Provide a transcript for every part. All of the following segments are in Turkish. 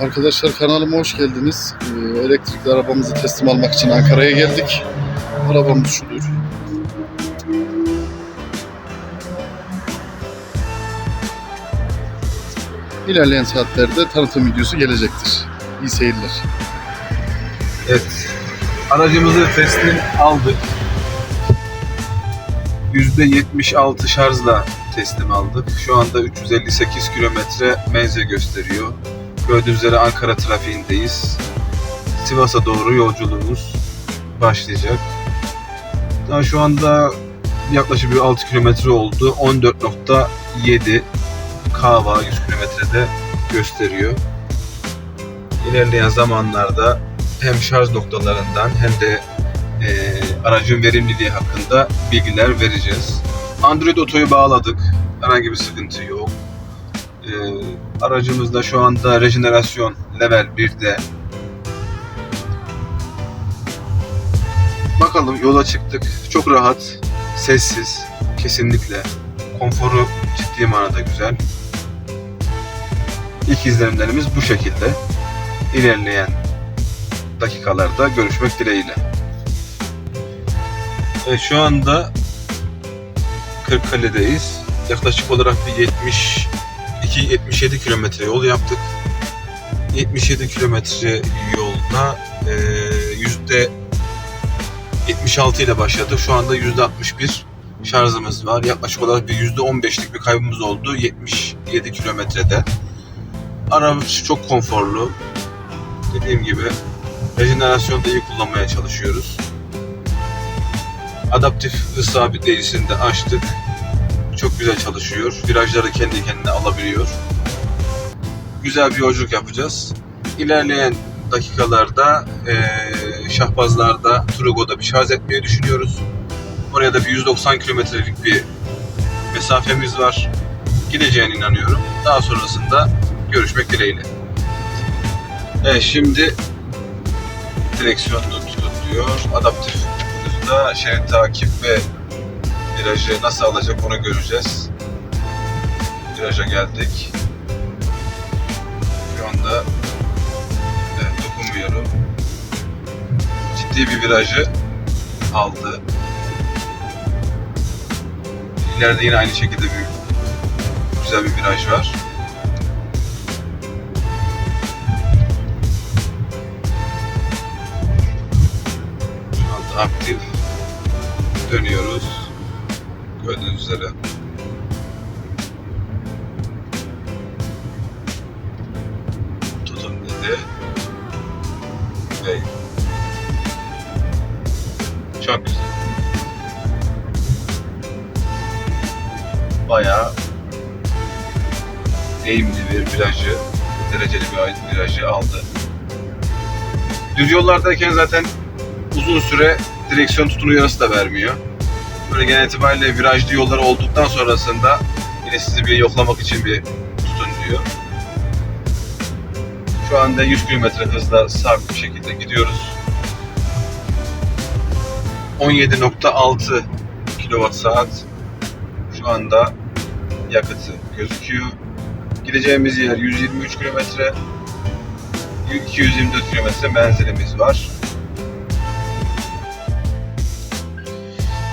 Arkadaşlar kanalıma hoş geldiniz. Ee, elektrikli arabamızı teslim almak için Ankara'ya geldik. Arabamız şudur. İlerleyen saatlerde tanıtım videosu gelecektir. İyi seyirler. Evet. Aracımızı teslim aldık. %76 şarjla teslim aldık. Şu anda 358 kilometre menzil gösteriyor. Gördüğünüz üzere Ankara trafiğindeyiz. Sivas'a doğru yolculuğumuz başlayacak. Daha şu anda yaklaşık bir 6 kilometre oldu. 14.7 Kava 100 kilometrede gösteriyor. İlerleyen zamanlarda hem şarj noktalarından hem de e, aracın verimliliği hakkında bilgiler vereceğiz. Android Auto'yu bağladık. Herhangi bir sıkıntı yok. Aracımızda şu anda rejenerasyon level 1'de. Bakalım yola çıktık. Çok rahat, sessiz, kesinlikle. Konforu ciddi manada güzel. İlk izlenimlerimiz bu şekilde. İlerleyen dakikalarda görüşmek dileğiyle. Evet, şu anda Kırıkkale'deyiz. Yaklaşık olarak bir 72-77 kilometre yol yaptık. 77 kilometre yolda e, yüzde 76 ile başladık. Şu anda yüzde 61 şarjımız var. Yaklaşık olarak bir yüzde 15'lik bir kaybımız oldu 77 kilometrede. Araç çok konforlu. Dediğim gibi rejenerasyonu da iyi kullanmaya çalışıyoruz. Adaptif hız sabitleyicisini de açtık. Çok güzel çalışıyor. Virajları kendi kendine alabiliyor. Güzel bir yolculuk yapacağız. İlerleyen dakikalarda eee Şahbazlar'da Trugo'da bir şarj etmeyi düşünüyoruz. Oraya da bir 190 kilometrelik bir mesafemiz var. Gideceğine inanıyorum. Daha sonrasında görüşmek dileğiyle. Evet şimdi direksiyonunu tutuyor. Adaptif hızda şerit takip ve virajı nasıl alacak onu göreceğiz. Viraja geldik. Şu anda evet, dokunmuyorum. Ciddi bir virajı aldı. İleride yine aynı şekilde bir güzel bir viraj var. Şu anda aktif. Dönüyoruz. Gördüğünüz üzere. Tutun dedi. Ve çok güzel. Bayağı eğimli bir virajı, dereceli bir virajı aldı. Düz yollardayken zaten uzun süre direksiyon tutun uyarısı da vermiyor. Böyle genel itibariyle virajlı yollar olduktan sonrasında yine sizi bir yoklamak için bir tutun diyor. Şu anda 100 km hızla sabit bir şekilde gidiyoruz. 17.6 kWh saat şu anda yakıtı gözüküyor. Gideceğimiz yer 123 kilometre 224 kilometre menzilimiz var.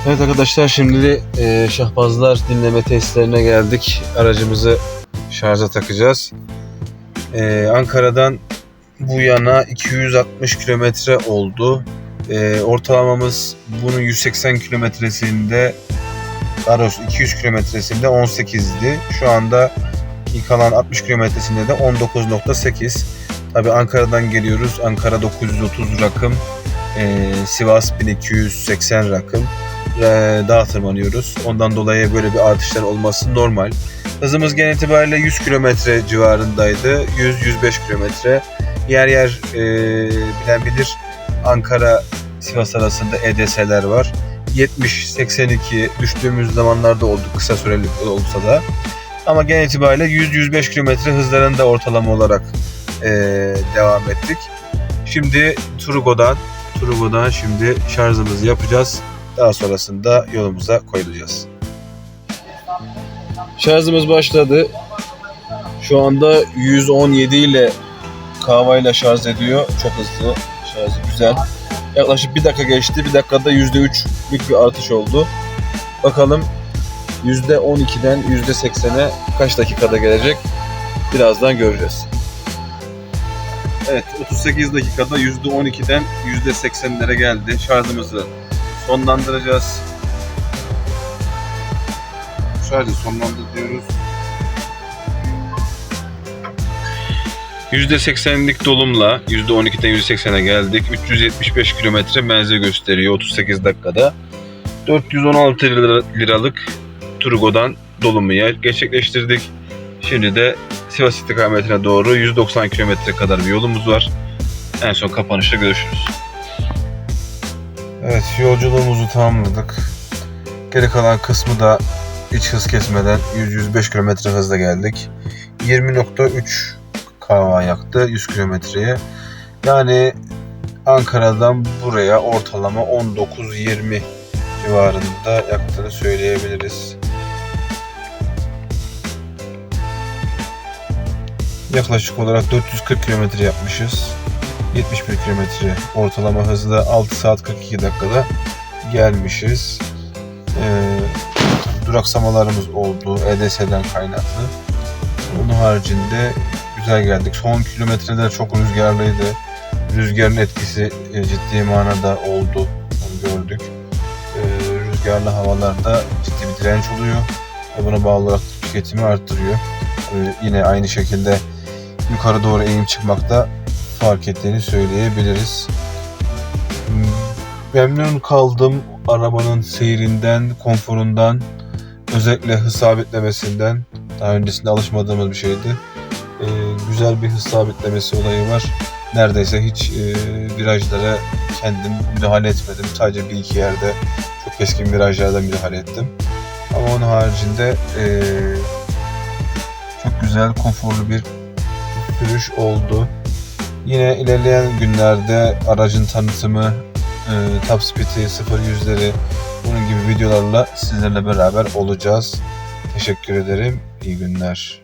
Evet arkadaşlar şimdi e, Şahbazlar dinleme testlerine geldik. Aracımızı şarja takacağız. E, Ankara'dan bu yana 260 kilometre oldu. E, ortalamamız bunun 180 kilometresinde daha doğrusu 200 kilometresinde 18'di. Şu anda kalan 60 kilometresinde de 19.8. Tabi Ankara'dan geliyoruz. Ankara 930 rakım. e, Sivas 1280 rakım. E, dağa tırmanıyoruz. Ondan dolayı böyle bir artışlar olması normal. Hızımız genel itibariyle 100 kilometre civarındaydı. 100-105 kilometre. Yer yer e, bilen bilir Ankara Sivas arasında EDS'ler var. 70-82 düştüğümüz zamanlarda oldu kısa süreli olsa da. Ama genel itibariyle 100-105 kilometre hızlarında ortalama olarak e, devam ettik. Şimdi Trugo'dan Trugo'dan şimdi şarjımızı yapacağız. Daha sonrasında yolumuza koyulacağız. Şarjımız başladı. Şu anda 117 ile kahvayla şarj ediyor. Çok hızlı. Şarjı güzel. Yaklaşık bir dakika geçti. Bir dakikada %3'lük bir artış oldu. Bakalım %12'den %80'e kaç dakikada gelecek? Birazdan göreceğiz. Evet 38 dakikada %12'den %80'lere geldi. Şarjımızı sonlandıracağız. Şarjı sonlandır diyoruz. %80'lik dolumla %12'den %80'e geldik. 375 kilometre menzil gösteriyor 38 dakikada. 416 lira- liralık Turgo'dan dolumu yer- gerçekleştirdik. Şimdi de Sivas istikametine doğru 190 kilometre kadar bir yolumuz var. En son kapanışta görüşürüz. Evet yolculuğumuzu tamamladık. Geri kalan kısmı da hiç hız kesmeden 100-105 kilometre hızla geldik. 20.3 kahva yaktı 100 kilometreye. Yani Ankara'dan buraya ortalama 19-20 civarında yaktığını söyleyebiliriz. Yaklaşık olarak 440 kilometre yapmışız. 71 kilometre ortalama hızla 6 saat 42 dakikada gelmişiz. Ee, duraksamalarımız oldu EDS'den kaynaklı. Onun haricinde güzel geldik. Son kilometreler çok rüzgarlıydı. Rüzgarın etkisi e, ciddi manada oldu. Onu gördük. Ee, rüzgarlı havalarda ciddi bir direnç oluyor. Ve buna bağlı olarak tüketimi arttırıyor. Ee, yine aynı şekilde yukarı doğru eğim çıkmakta fark ettiğini söyleyebiliriz. Memnun kaldım arabanın seyrinden, konforundan, özellikle hız sabitlemesinden. Daha öncesinde alışmadığımız bir şeydi. Ee, güzel bir hız sabitlemesi olayı var. Neredeyse hiç e, virajlara kendim müdahale etmedim. Sadece bir iki yerde çok keskin virajlarda müdahale ettim. Ama onun haricinde e, çok güzel, konforlu bir sürüş oldu. Yine ilerleyen günlerde aracın tanıtımı, e, top speed'i, 0 yüzleri bunun gibi videolarla sizlerle beraber olacağız. Teşekkür ederim. İyi günler.